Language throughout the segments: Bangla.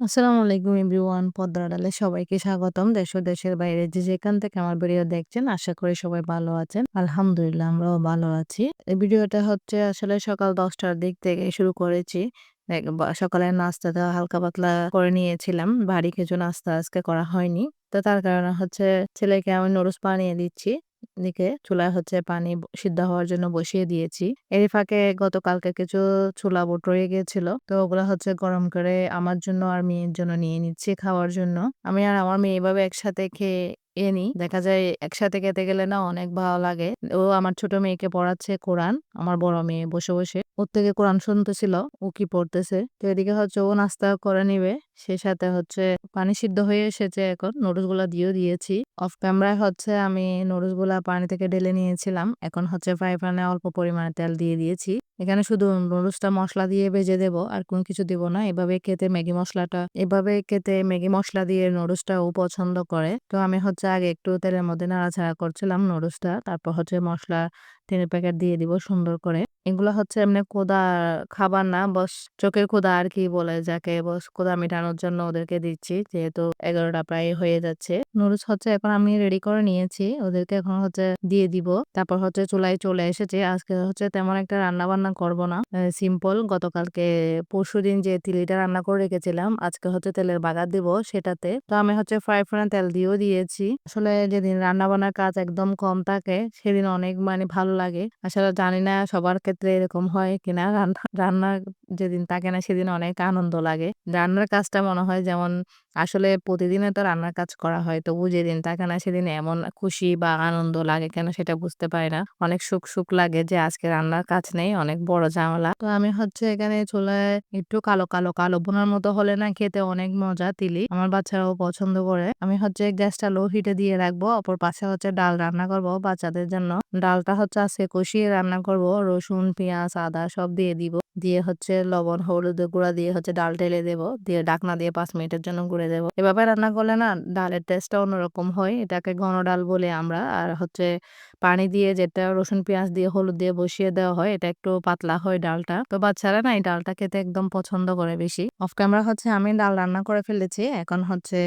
আসসালামু আলাইকুম এভরিওয়ান। পদ্মার আড়ালে সবাইকে স্বাগতম। দেশ ও দেশের বাইরে যে যেখান থেকে আমার ভিডিও দেখছেন, আশা করি সবাই ভালো আছেন। আলহামদুলিল্লাহ, আমরাও ভালো আছি। এই ভিডিওটা হচ্ছে আসলে সকাল দশটার দিক থেকে শুরু করেছি। সকালের নাস্তাটা হালকা পাতলা করে নিয়েছিলাম। ভারী কিছু নাস্তা আজকে করা হয়নি। তো তার কারণে হচ্ছে ছেলেকে আমি নুডলস বানিয়ে দিচ্ছি। দিকে চুলায় হচ্ছে পানি সিদ্ধ হওয়ার জন্য বসিয়ে দিয়েছি। এর ফাঁকে গতকালকে কিছু ছোলা বোট রয়ে গিয়েছিল, তো ওগুলা হচ্ছে গরম করে আমার জন্য আর মেয়ের জন্য নিয়ে নিচ্ছি খাওয়ার জন্য। আমি আর আমার মেয়ে এভাবে একসাথে খেয়ে এ দেখা যায় একসাথে খেতে গেলে না অনেক ভালো লাগে। ও আমার ছোট মেয়েকে পড়াচ্ছে কোরআন, আমার বড় মেয়ে বসে বসে। ওর থেকে কোরআন শুনতেছিল, ও কি পড়তেছে? তো এদিকে হচ্ছে ও নাস্তা করে নিবে। সে সাথে হচ্ছে পানি সিদ্ধ হয়ে এসেছে এখন নুডলসগুলা দিয়েও দিয়েছি। অফ ক্যামেরায় হচ্ছে আমি নুডলসগুলা পানি থেকে ঢেলে নিয়েছিলাম। এখন হচ্ছে ফ্রাই প্যানে অল্প পরিমাণে তেল দিয়ে দিয়েছি। এখানে শুধু নুডলসটা মশলা দিয়ে ভেজে দেব, আর কোনো কিছু দিব না। এভাবে খেতে ম্যাগি মশলাটা, এভাবে খেতে ম্যাগি মশলা দিয়ে নুডলসটা ও পছন্দ করে। তো আমি হচ্ছে আগে একটু তেলের মধ্যে নাড়াচাড়া করছিলাম, নুডলসটা। তারপর হচ্ছে মশলা তিন প্যাকেট দিয়ে দিব সুন্দর করে। এগুলো হচ্ছে এমনি ক্ষুধা খাবার না, বস চোখের ক্ষুধা আর কি বলে যাকে, বস ক্ষুধা মেটানোর জন্য ওদেরকে দিচ্ছি। যেহেতু এগারোটা প্রায় হয়ে যাচ্ছে। নুডলস হচ্ছে এখন আমি রেডি করে নিয়েছি। ওদেরকে এখন হচ্ছে দিয়ে দিব। তারপর হচ্ছে চুলায় চলে এসেছে। আজকে হচ্ছে তেমন একটা রান্না বান্না করব না। সিম্পল গতকালকে পরশু দিন যে তিলিটা রান্না করে রেখেছিলাম, আজকে হচ্ছে তেলের বাগার দিব সেটাতে। তো আমি হচ্ছে ফ্রাই ফ্রাই তেল দিয়েও দিয়েছি। আসলে যেদিন রান্না বান্নার কাজ একদম কম থাকে, সেদিন অনেক মানে ভালো লাগে। আসলে জানি না সবার ক্ষেত্রে এরকম হয় কিনা রান্না রান্না যেদিন থাকে না, সেদিন অনেক আনন্দ লাগে। রান্নার কাজটা মনে হয় যেমন আসলে প্রতিদিনে তো রান্নার কাজ করা হয়। তবু যেদিন থাকে না সেদিন এমন খুশি বা আনন্দ লাগে কেন সেটা বুঝতে পারি না। অনেক সুখ সুখ লাগে যে আজকে রান্নার কাজ নেই, অনেক বড় ঝামেলা। তো আমি হচ্ছে এখানে চুলায় একটু কালো কালো কালো বোনার মতো হলে না খেতে অনেক মজা, তিলি। আমার বাচ্চারাও পছন্দ করে। আমি হচ্ছে গ্যাসটা লো হিটে দিয়ে রাখব। অপর পাশে হচ্ছে ডাল রান্না করব বাচ্চাদের জন্য। ডালটা হচ্ছে আজকে কষিয়ে রান্না করব। রসুন, পেঁয়াজ, আদা সব দিয়ে দিব। দিয়ে হচ্ছে লবণ হলুদ গুঁড়া দিয়ে হচ্ছে ডাল ঢেলে দেবো। দিয়ে ডাকনা দিয়ে পাঁচ মিনিটের জন্য গুঁড়ে দেবো। এভাবে রান্না করলে না, ডালের টেস্টটা অন্যরকম হয়। এটাকে ঘন ডাল বলে আমরা। আর হচ্ছে পানি দিয়ে যেটা রসুন, পেঁয়াজ দিয়ে, হলুদ দিয়ে বসিয়ে দেওয়া হয়, এটা একটু পাতলা হয় ডালটা। তো বাচ্চারা না এই ডালটা খেতে একদম পছন্দ করে বেশি। অফ ক্যামেরা হচ্ছে আমি ডাল রান্না করে ফেলেছি, এখন হচ্ছে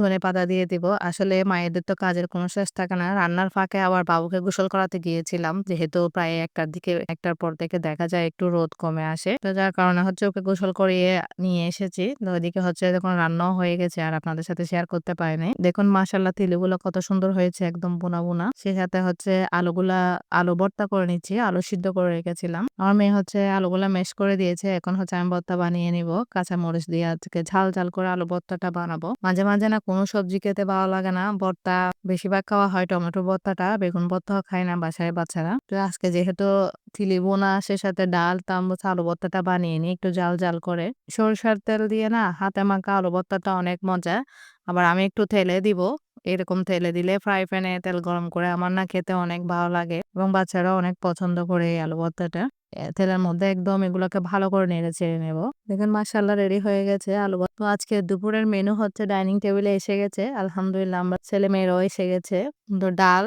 ধনে পাতা দিয়ে দিব। আসলে মায়েদের তো কাজের কোনো শেষ থাকে না। রান্নার ফাঁকে আবার বাবুকে গোসল করাতে গিয়েছিলাম। যেহেতু প্রায় একটার দিকে, একটার পর থেকে দেখা যায় একটু রোদ কমে আসে। তো যার কারণে হচ্ছে ওকে গোসল করিয়ে নিয়ে এসেছি। তো ওইদিকে হচ্ছে দেখুন রান্নাও হয়ে গেছে আর আপনাদের সাথে শেয়ার করতে পারিনি। দেখুন মাসাল্লাহ তিলগুলো কত সুন্দর হয়েছে, একদম বোনা বোনা। সে সাথে হচ্ছে আলুগুলা, আলু ভর্তা করে নিচ্ছি, আলু সিদ্ধ করে রেখেছিলাম। আমার মেয়ে হচ্ছে আলুগুলা মেশ করে দিয়েছে, এখন হচ্ছে আমি ভর্তা বানিয়ে নিব। কাঁচা মরিচ দিয়ে আজকে ঝাল ঝাল করে আলু ভর্তাটা বানাবো। মাঝে মাঝে না কোনো সবজি খেতে ভালো লাগে না। ভর্তা বেশিরভাগ খাওয়া হয় টমেটো ভর্তাটা, বেগুন ভর্তাও খায় না বাসায় বাচ্চারা। তো আজকে যেহেতু চিলি বোনা সে সাথে ডাল তাম্বুস আলু ভর্তাটা বানিয়ে নিই একটু জাল জাল করে। সরষার তেল দিয়ে না হাতে মাখা আলু ভর্তাটা অনেক মজা। আবার আমি একটু তেলে দিব। এরকম তেলে দিলে ফ্রাই প্যানে তেল গরম করে আমার না খেতে অনেক ভালো লাগে এবং বাচ্চারা অনেক পছন্দ করে এই আলু ভর্তাটা। তেলের মধ্যে একদম এগুলোকে ভালো করে নেড়ে চেড়ে নেব। দেখেন মাসাল্লাহ রেডি হয়ে গেছে আলু তো আজকে দুপুরের মেনু হচ্ছে ডাইনিং টেবিলে এসে গেছে। আলহামদুলিল্লাহ আমরা ছেলে মেয়েরাও এসে গেছে। তো ডাল,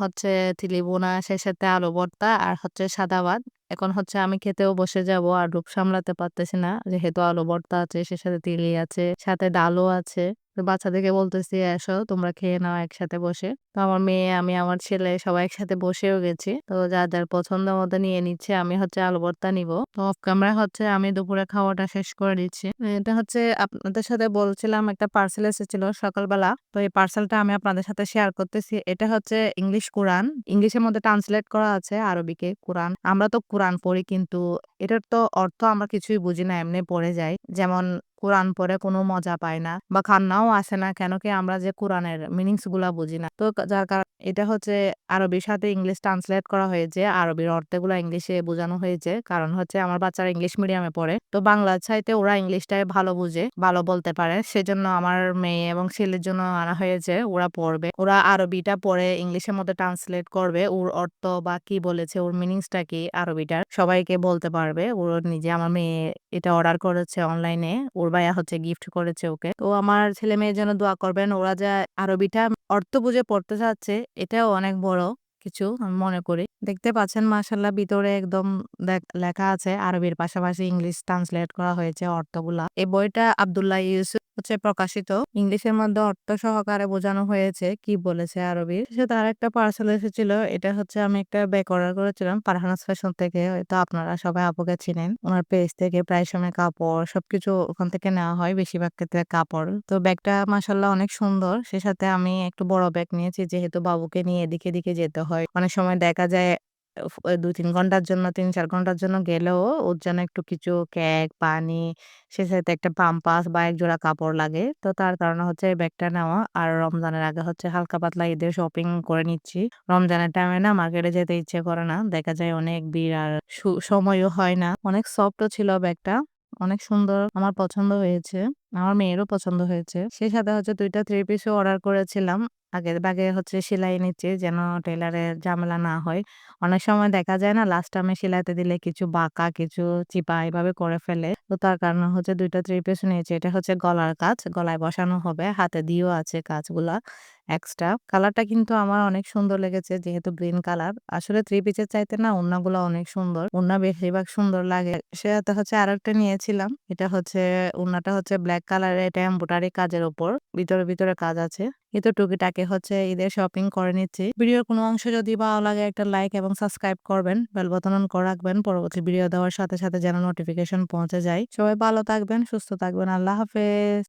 হচ্ছে তিলি বোনা, সেই সাথে আলু ভর্তা আর হচ্ছে সাদা ভাত। এখন হচ্ছে আমি খেতেও বসে যাব আর রূপ সামলাতে পারতেছি না। যেহেতু আলু ভর্তা আছে সে সাথে তিলি আছে, সাথে ডালও আছে। বাচ্চাদেরকে বলতেছি, এসো, তোমরা খেয়ে নাও একসাথে বসে। তো আমার মেয়ে, আমি, আমার ছেলে সবাই একসাথে বসেও গেছি। তো যার যার পছন্দ মতো নিয়ে নিচ্ছে, আমি হচ্ছে আলু ভর্তা নিব। তো অফ ক্যামেরা হচ্ছে আমি দুপুরে খাওয়াটা শেষ করে দিচ্ছি। এটা হচ্ছে আপনাদের সাথে বলছিলাম, একটা পার্সেল এসেছিল সকালবেলা। তো এই পার্সেলটা আমি আপনাদের সাথে শেয়ার করতেছি। এটা হচ্ছে ইংলিশ কোরআন ইংলিশের মধ্যে ট্রান্সলেট করা আছে আরবিকে কোরআন আমরা তো কোরআন পড়ি, কিন্তু এটার তো অর্থ আমরা কিছুই বুঝি না, এমনি পড়ে যাই। যেমন কোরআন পড়ে কোনো মজা পায় না বা কান্নাও আসে না কেন কি আমরা যে কোরআনের মিনিংসগুলা বুঝি না। তো যার কারণ এটা হচ্ছে আরবির সাথে ইংলিশ ট্রান্সলেট করা হয়েছে, আরবির অর্থগুলো ইংলিশে বোঝানো হয়েছে। কারণ হচ্ছে আমার বাচ্চারা ইংলিশ মিডিয়ামে পড়ে। তো বাংলা চাইতে ওরা ইংলিশটাই ভালো বুঝে, ভালো বলতে পারে। সেজন্য আমার মেয়ে এবং ছেলের জন্য আনা হয়েছে, ওরা পড়বে। ওরা আরবিটা পড়ে ইংলিশের মধ্যে ট্রান্সলেট করবে, ওর অর্থ বা কি বলেছে, ওর মিনিংসটা কি আরবিটার, সবাইকে বলতে পারবে। ওর নিজে, আমার মেয়ে এটা অর্ডার করেছে অনলাইনে ওর ভাইয়া হচ্ছে গিফট করেছে ওকে তো আমার ছেলে মেয়ে যেন দোয়া করবেন, ওরা যা আরবিটা অর্থ বুঝে পড়তে চাচ্ছে, এটাও অনেক বড় কিছু আমি মনে করি দেখতে পাচ্ছেন মাসাল্লাহ ভিতরে একদম লেখা আছে, আরবির পাশাপাশি ইংলিশ ট্রান্সলেট করা হয়েছে অর্থগুলা। এই বইটা আবদুল্লাহ ইউসুফ হচ্ছে প্রকাশিত। ইংলিশের মধ্যে অর্থ সহকারে বোঝানো হয়েছে কি বলেছে আরবির। তার একটা পার্সেল এসেছিল। এটা হচ্ছে আমি একটা ব্যাগ অর্ডার করেছিলাম ফারহানাস ফ্যাশন থেকে। হয়তো আপনারা সবাই আপুকে চিনেন। ওনার পেজ থেকে প্রায় সময় কাপড় সবকিছু ওখান থেকে নেওয়া হয়। বেশিরভাগ ক্ষেত্রে কাপড়। তো ব্যাগটা মাশাআল্লাহ অনেক সুন্দর। সে সাথে আমি একটু বড় ব্যাগ নিয়েছি যেহেতু বাবুকে নিয়ে এদিকে, এদিকে যেতে হয়। অনেক সময় দেখা যায় উফ ২-৩ ঘণ্টার জন্য ৩-৪ ঘণ্টার জন্য গেলেও ওর জন্য একটু কিছু কেক, পানি, সে সাথে একটা পাম্পাস বা এক জোড়া কাপড় লাগে। তো তার কারণে হচ্ছে এই ব্যাগটা নেওয়া। আর রমজানের আগে হচ্ছে হালকা পাতলা ঈদের শপিং করে নিচ্ছি। রমজানের টাইমে না মার্কেটে যেতে ইচ্ছে করে না। দেখা যায় অনেক ভিড় আর সু সময়ও হয় না। অনেক সফটও ছিল ব্যাগটা। অনেক সুন্দর। আমার পছন্দ হয়েছে। আমার মেয়েরও পছন্দ হয়েছে। সে সাথে হচ্ছে ২ টা থ্রি পিসও অর্ডার করেছিলাম। আগের ভাগে হচ্ছে সেলাই নিচ্ছি যেন টেলারের ঝামেলা না হয়। অনেক সময় দেখা যায় না লাস্ট টাইমে সেলাইতে দিলে কিছু বাঁকা, কিছু চিপা এভাবে করে ফেলে। তো তার কারণে হচ্ছে ২ টা থ্রি নিয়েছি। এটা হচ্ছে গলার কাজ। গলায় বসানো হবে। হাতে দিয়েও আছে কাজগুলা এক্সট্রা। কালারটা কিন্তু আমার অনেক সুন্দর লেগেছে যেহেতু গ্রিন কালার। আসলে থ্রি পিসের চাইতে না ওড়নাগুলা অনেক সুন্দর। ওড়না বেশিরভাগ সুন্দর লাগে। সাথে হচ্ছে আরেকটা নিয়েছিলাম। এটা হচ্ছে ওড়নাটা হচ্ছে ব্ল্যাক কালারের এটা এমব্রয়ডারি কাজের উপর। ভিতরে, ভিতরে কাজ আছে। কিন্তু টুকিটাকি হচ্ছে ঈদের শপিং করে নিচ্ছি। ভিডিওর কোনো অংশ যদি ভালো লাগে একটা লাইক এবং সাবস্ক্রাইব করবেন। বেল বাটন অন করে রাখবেন। পরবর্তী ভিডিও দেওয়ার সাথে, সাথে যেন নোটিফিকেশন পৌঁছে যায়। সবাই ভালো থাকবেন, সুস্থ থাকবেন। আল্লাহ হাফেজ।